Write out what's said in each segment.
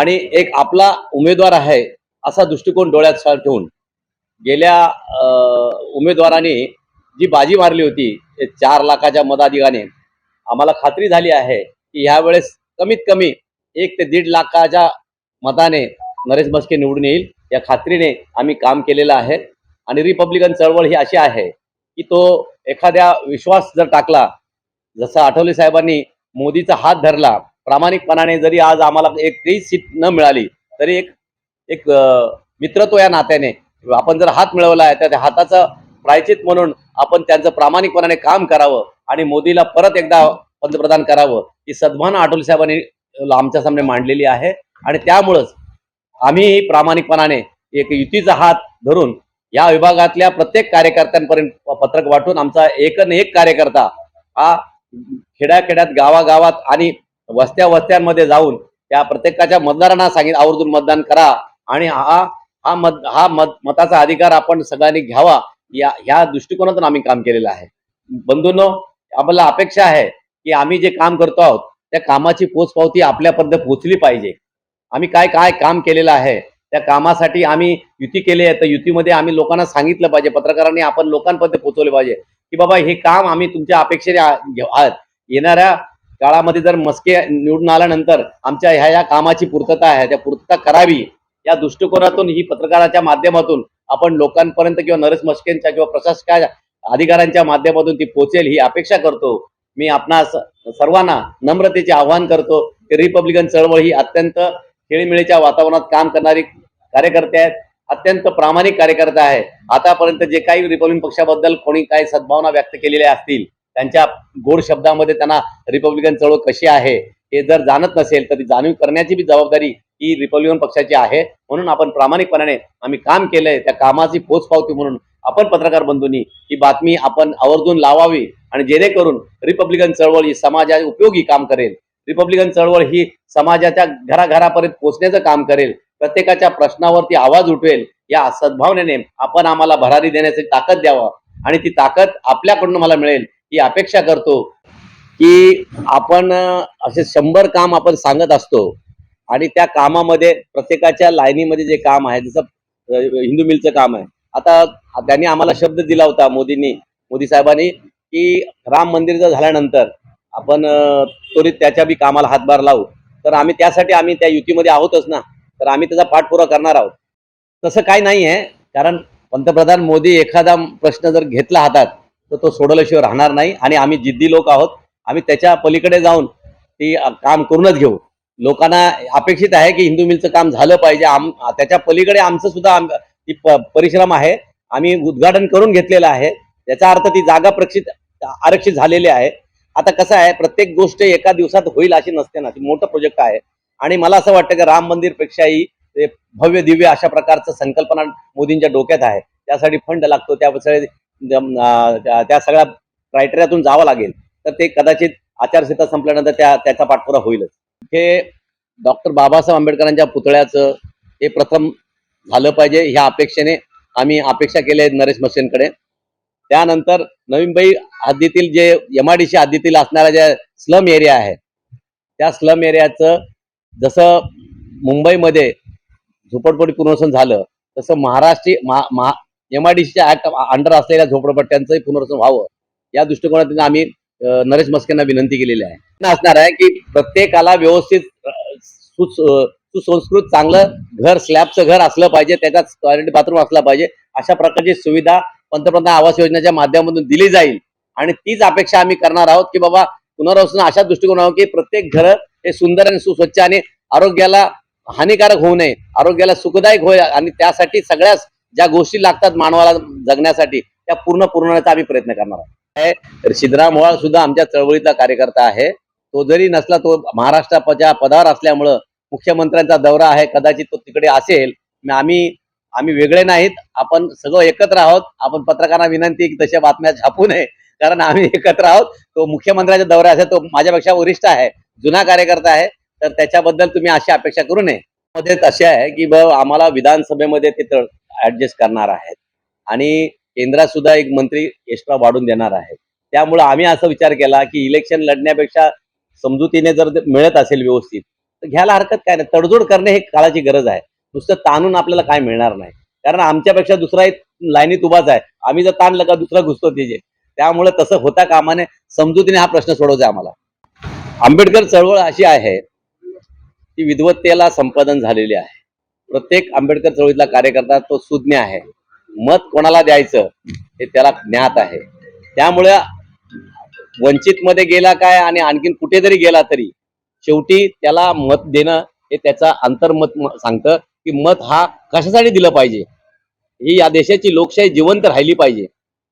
आणि एक आपला उमेदवार आहे असा दृष्टिकोन डोळ्यात ठेवून गेल्या अं, उमेदवाराने जी बाजी मारली होती ते चार लाखाच्या मताधिकाने आम्हाला खात्री झाली आहे की ह्यावेळेस कमीत कमी एक ते दीड लाखाच्या मताने नरेश मस्के निवडून येईल या खात्रीने आम्ही काम केलेलं आहे. आणि रिपब्लिकन चळवळ ही अशी आहे की तो एखाद्या विश्वास जर टाकला जसं आठवले साहेबांनी मोदीचा हात धरला प्रामाणिकपणाने जरी आज आम्हाला एकही सीट न मिळाली तरी एक एक मित्रत्व या नात्याने आपण जर हात मिळवला आहे तर त्या हाताचं प्रायचित म्हणून आपण त्यांचं प्रामाणिकपणाने काम करावं आणि मोदीला परत एकदा पंतप्रधान करावं ही सद्भावना आठवले साहेबांनी आमच्या सामने मांडलेली आहे. आणि त्यामुळंच आम्हीही प्रामाणिकपणाने एक युतीचा हात धरून या विभागातल्या प्रत्येक कार्यकर्त्यांपर्यंत पत्रक वाटून आमचा एकन एक कार्यकर्ता हा खेड्याखेड्यात गावागावात आणि वस्त्या वस्त्यांमध्ये जाऊन त्या प्रत्येकाच्या मतदारांना सांगित आवर्जून मतदान करा. आणि हा हा मत हा मत मताचा अधिकार आपण सगळ्यांनी घ्यावा. या ह्या दृष्टिकोनातून आम्ही काम केलेलं आहे. बंधूंनो आम्हाला अपेक्षा आहे की आम्ही जे काम करतो आहोत त्या कामाची पोचपावती आपल्यापर्यंत पोचली पाहिजे. आम्ही काय काय काम केलेलं आहे त्या कामासाठी आम्ही युती केली आहे तर युतीमध्ये आम्ही लोकांना सांगितलं पाहिजे पत्रकारांनी आपण लोकांपर्यंत पोचवले पाहिजे की बाबा हे काम आम्ही तुमच्या अपेक्षेने आहात येणाऱ्या काळामध्ये जर मस्के निवडून आल्यानंतर आमच्या ह्या या कामाची पूर्तता आहे त्या पूर्तता करावी या दृष्टिकोनातून ही पत्रकाराच्या माध्यमातून आपण लोकांपर्यंत किंवा नरेश मस्केंच्या किंवा प्रशासकाच्या अधिकाऱ्यांच्या माध्यमातून ती पोचेल ही अपेक्षा करतो. मी आपणास सर्वांना नम्रतेचे आवाहन करतो की रिपब्लिकन चळवळ ही अत्यंत खेळीमेळीच्या वातावरणात काम करणारी कार्यकर्ते आहेत अत्यंत प्रामाणिक कार्यकर्ता आहे आतापर्यंत जे काही रिपब्लिकन पक्षाबद्दल कोणी काही सद्भावना व्यक्त केलेल्या असतील त्यांच्या गोड शब्दामध्ये त्यांना रिपब्लिकन चळवळ कशी आहे हे जर जाणत नसेल तर ती जाणीव करण्याची बी जबाबदारी ही रिपब्लिकन पक्षाची आहे. म्हणून आपण प्रामाणिकपणाने आम्ही काम केलंय त्या कामाची पोचपावती म्हणून आपण पत्रकार बंधूंनी ही बातमी आपण आवर्जून लावावी आणि जेणेकरून रिपब्लिकन चळवळ ही समाजा उपयोगी काम करेल. रिपब्लिकन चळवळ ही समाजाच्या घराघरापर्यंत पोहोचण्याचं काम करेल. प्रत्येकाच्या प्रश्नावरती आवाज उठवेल. या सद्भावनेने आपण आम्हाला भरारी देण्याची ताकद द्यावा आणि ती ताकद आपल्याकडून मला मिळेल. ही अपेक्षा करतो की आपण असे शंभर काम आपण सांगत असतो आणि त्या कामामध्ये प्रत्येकाच्या लाईनीमध्ये जे काम आहे जसं हिंदू मिलचं काम आहे. आता त्यांनी आम्हाला शब्द दिला होता मोदींनी मोदी साहेबांनी की राम मंदिरचं झाल्यानंतर आपण त्वरित त्याच्या बी कामाला हातभार लावू. तर आम्ही त्यासाठी आम्ही त्या युतीमध्ये आहोतच ना तर आम्ही त्याचा पाठपुरावा करणार आहोत. तसं काही नाही आहे कारण पंतप्रधान मोदी एखादा प्रश्न जर घेतला हातात तर तो सोडवल्याशिवाय राहणार नाही आणि आम्ही जिद्दी लोक आहोत. आम्ही त्याच्या पलीकडे जाऊन ती काम करूनच घेऊ. लोकांना अपेक्षित आहे की हिंदू मिलचं काम झालं पाहिजे. आम त्याच्या पलीकडे आमचं सुद्धा आम- ती प- परिश्रम आहे. आम्ही उद्घाटन करून घेतलेलं आहे. त्याचा अर्थ ती जागा प्रक्षित आरक्षित झालेली आहे. आता कसं आहे प्रत्येक गोष्ट एका दिवसात होईल अशी नसते ना. ती मोठं प्रोजेक्ट आहे. आणि मला असं वाटतं की राम मंदिरपेक्षाही ते भव्य दिव्य अशा प्रकारचं संकल्पना मोदींच्या डोक्यात आहे. त्यासाठी फंड लागतो. त्या त्या- त्या सगळ्या क्रायटेरियातून जावं लागेल. तर ते कदाचित आचारसंहिता संपल्यानंतर त्या त्याचा पाठपुरा होईलच. हे डॉक्टर बाबासाहेब आंबेडकरांच्या पुतळ्याचं हे प्रथम झालं पाहिजे. ह्या अपेक्षेने आम्ही अपेक्षा केली आहे नरेश मसेनकडे त्यानंतर नवी मुंबई हद्दीतील जे एम आय डी सी हद्दीतील असणाऱ्या ज्या स्लम एरिया आहे त्या स्लम एरियाचं जसं मुंबईमध्ये झोपडपट्टी पुनर्वसन झालं तसं महाराष्ट्री महा महा आय डी ऍक्ट अंडर असलेल्या झोपडपट्ट्यांचंही पुनर्वसन व्हावं. या दृष्टिकोनातून आम्ही नरेश मस्केंना विनंती केलेली आहे. असणार आहे की प्रत्येकाला व्यवस्थित सु- सुसंस्कृत चांगलं घर स्लॅबचं घर असलं पाहिजे त्याच्यात टॉयलेट बाथरूम असला पाहिजे अशा प्रकारची सुविधा पंतप्रधान आवास योजनेच्या माध्यमातून दिली जाईल. आणि तीच अपेक्षा आम्ही करणार आहोत की बाबा पुनर्वसन अशा दृष्टिकोनावर की प्रत्येक घर हे सुंदर आणि सुस्वच्छ आणि आरोग्याला हानिकारक होऊ नये आरोग्याला सुखदायक होईल आणि त्यासाठी सगळ्याच ज्या गोष्टी लागतात मानवाला जगण्यासाठी त्या पूर्ण पुरवण्याचा आम्ही प्रयत्न करणार आहोत. सिद्धराम मोवाळ सुद्धा आमच्या चळवळीचा कार्यकर्ता आहे. तो जरी नसला तो महाराष्ट्राच्या पदावर असल्यामुळं मुख्यमंत्र्यांचा दौरा आहे कदाचित तो तिकडे असेल. आम्ही आम्ही वेगळे नाहीत. आपण सगळं एकत्र आहोत. आपण पत्रकारांना विनंती की तशा बातम्या छापू नये. कारण आम्ही एकत्र आहोत. तो मुख्यमंत्र्याच्या दौऱ्या असेल तो माझ्यापेक्षा वरिष्ठ आहे. जुना कार्यकर्ता आहे. तर त्याच्याबद्दल तुम्ही अशी अपेक्षा करू नये. मध्ये तसे आहे की आम्हाला विधानसभेमध्ये ते ऍडजस्ट करणार आहेत. आणि केंद्रात सुद्धा एक मंत्री एक्स्ट्रा वाढून देणार आहेत. त्यामुळे आम्ही असा विचार केला की इलेक्शन लढण्यापेक्षा समजुतीने जर मिळत असेल व्यवस्थित तर घ्यायला हरकत काय नाही. तडजोड करणे हे काळाची गरज आहे. नुसतं ताणून आपल्याला काय मिळणार नाही. कारण आमच्यापेक्षा दुसरा एक लाईनीत उभाच आहे. आम्ही जर ताणलं का दुसरा घुसतो तिचे त्यामुळे तसं होता कामाने समजुतीने हा प्रश्न सोडवचा आहे आम्हाला. आंबेडकर चळवळ अशी आहे की विद्वत्तेला संपादन झालेली आहे. प्रत्येक आंबेडकर चळवळीतला कार्यकर्ता तो सुज्ञ आहे. मत कोणाला द्यायचं हे त्याला ज्ञात आहे. त्यामुळे वंचित मध्ये गेला काय आणि आणखीन कुठे जरी गेला तरी शेवटी त्याला मत देणं हे त्याचा अंतर्मत सांगतं की मत हा कशासाठी दिलं पाहिजे? ही या देशाची लोकशाही जिवंत राहिली पाहिजे.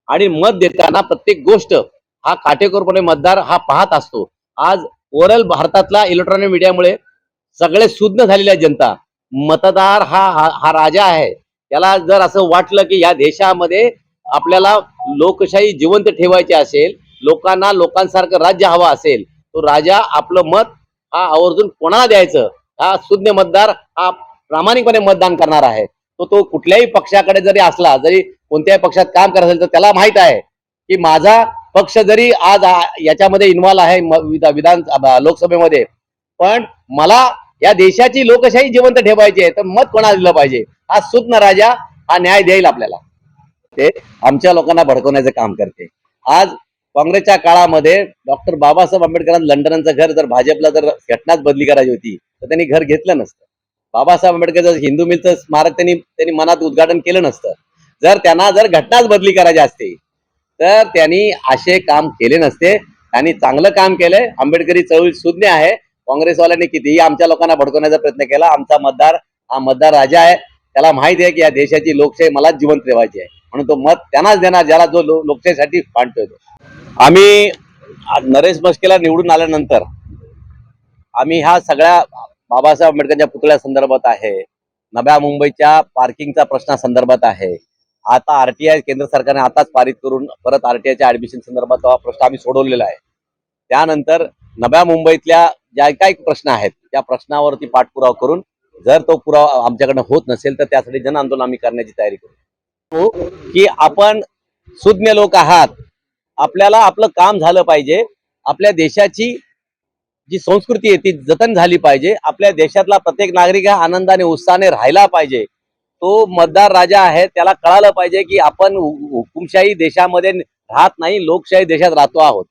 आणि मत देताना प्रत्येक गोष्ट हा काटेकोरपणे मतदार हा पाहत असतो. आज ओरल भारतातला इलेक्ट्रॉनिक मीडियामुळे सगळे सुज्ञ झालेल्या जनता मतदार हा हा राजा आहे. त्याला जर असं वाटलं की या देशामध्ये आपल्याला लोकशाही जिवंत ठेवायची असेल लोकांना लोकांसारखं राज्य हवं असेल तो राजा आपलं मत हा आवर्जून कोणाला द्यायचं? हा सुज्ञ मतदार हा प्रामाणिकपणे मतदान करणार आहे. तो तो कुठल्याही पक्षाकडे जरी असला जरी कोणत्याही पक्षात काम करत असेल तर त्याला माहीत आहे की माझा पक्ष जरी आज याच्यामध्ये इन्व्हॉल्व आहे विधान लोकसभेमध्ये पण मला या देशाची लोकशाही जिवंत ठेवायची आहे तर मत कोणाला दिलं पाहिजे? हा सुज्ञ राजा हा न्याय देईल आपल्याला. ते आमच्या लोकांना भडकवण्याचं काम करते. आज काँग्रेसच्या काळामध्ये डॉक्टर बाबासाहेब आंबेडकरांना लंडनचं घर जर भाजपला जर घटनाच बदली करायची होती तर त्यांनी घर घेतलं नसतं. बाबासाहेब आंबेडकरचं हिंदू मिलचं स्मारक त्यांनी त्यांनी मनात उद्घाटन केलं नसतं. जर त्यांना जर घटनाच बदली करायची असते तर त्यांनी असे काम केले नसते. त्यांनी चांगलं काम केलंय. आंबेडकरी चळवळी सुज्ञ आहे. काँग्रेसवाल्यांनी कितीही आमच्या लोकांना भडकवण्याचा प्रयत्न केला आमचा मतदार हा मतदार राजा आहे. त्याला माहिती आहे की या देशाची लोकशाही मलाच जिवंत ठेवायची आहे. म्हणून तो मत त्यांनाच देणार ज्याला जो लोकशाहीसाठी मांडतोय तो. आम्ही नरेश मस्केला निवडून आल्यानंतर आम्ही ह्या सगळ्या बाबासाहेब आंबेडकरच्या पुतळ्या संदर्भात आहे. नव्या मुंबईच्या पार्किंगचा प्रश्ना संदर्भात आहे. आता आरटीआय केंद्र सरकारने आताच पारित करून परत आरटीआयच्या ऍडमिशन संदर्भात हा प्रश्न आम्ही सोडवलेला आहे. त्यानंतर नव्या मुंबईतल्या ज्या काही प्रश्न आहेत त्या प्रश्नावरती पाठपुरावा करून जर तो पुरावा आमच्याकडनं होत नसेल तर त्यासाठी जन आंदोलन आम्ही करण्याची तयारी करू. हो, की आपण सुज्ञ लोक आहात आपल्याला आपलं काम झालं पाहिजे आपल्या देशाची जी संस्कृती आहे ती जतन झाली पाहिजे आपल्या देशातला प्रत्येक नागरिक हा आनंदाने उत्साहाने राहिला पाहिजे. तो मतदार राजा आहे त्याला कळालं पाहिजे की आपण हुकुमशाही देशामध्ये राहत नाही लोकशाही देशात राहतो आहोत.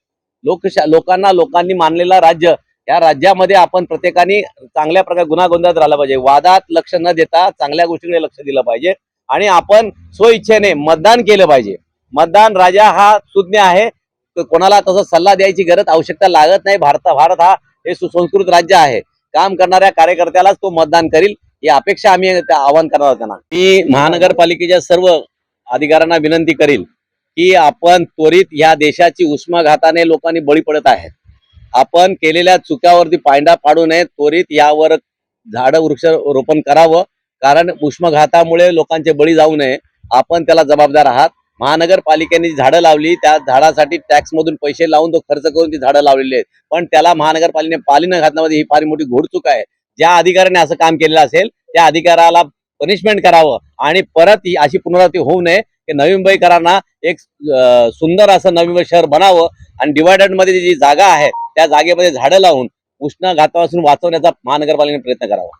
लोकशा लोकांना लोकांनी मानलेला राज्य. या राज्यामध्ये आपण प्रत्येकाने चांगल्या प्रकारे गुन्हागोंधात राहिलं पाहिजे. वादात लक्ष न देता चांगल्या गोष्टीकडे लक्ष दिलं पाहिजे आणि आपण स्वइच्छेने मतदान केलं पाहिजे. मतदान राजा हा सुज्ञ आहे. कोणाला तसं सल्ला द्यायची गरज आवश्यकता लागत नाही. भारत भारत हा हे सुसंस्कृत राज्य आहे. काम करणाऱ्या कार्यकर्त्यालाच तो मतदान करील ही अपेक्षा आम्ही त्या आवाहन करणार आहोत त्यांना. मी महानगरपालिकेच्या सर्व अधिकाऱ्यांना विनंती करील की आपण त्वरित या देशाची उष्माघाताने लोकांनी बळी पडत आहेत. आपण केलेल्या चुक्यावरती पायंडा पाडू नये त्वरित यावर झाडं वृक्ष रोपण करावं कारण उष्माघातामुळे लोकांचे बळी जाऊ नये. आपण त्याला जबाबदार आहात. महानगरपालिकेने झाडं लावली त्या झाडासाठी टॅक्स मधून पैसे लावून तो खर्च करून ती झाडं लावलेली आहेत. पण त्याला महानगरपालिकेने पाली न घातल्यामध्ये ही फार मोठी घोडचूक आहे. ज्या अधिकाऱ्याने असं काम केलेलं असेल त्या अधिकाऱ्याला पनिशमेंट करावं आणि परत ही अशी पुनरावृत्ती होऊ नये. की नवी मुंबईकरांना एक सुंदर असं नवी मुंबई शहर बनावं आणि डिवायडरमध्ये जी जागा आहे त्या जागेमध्ये झाडं लावून उष्णघातापासून वाचवण्याचा महानगरपालिकेने प्रयत्न करावा.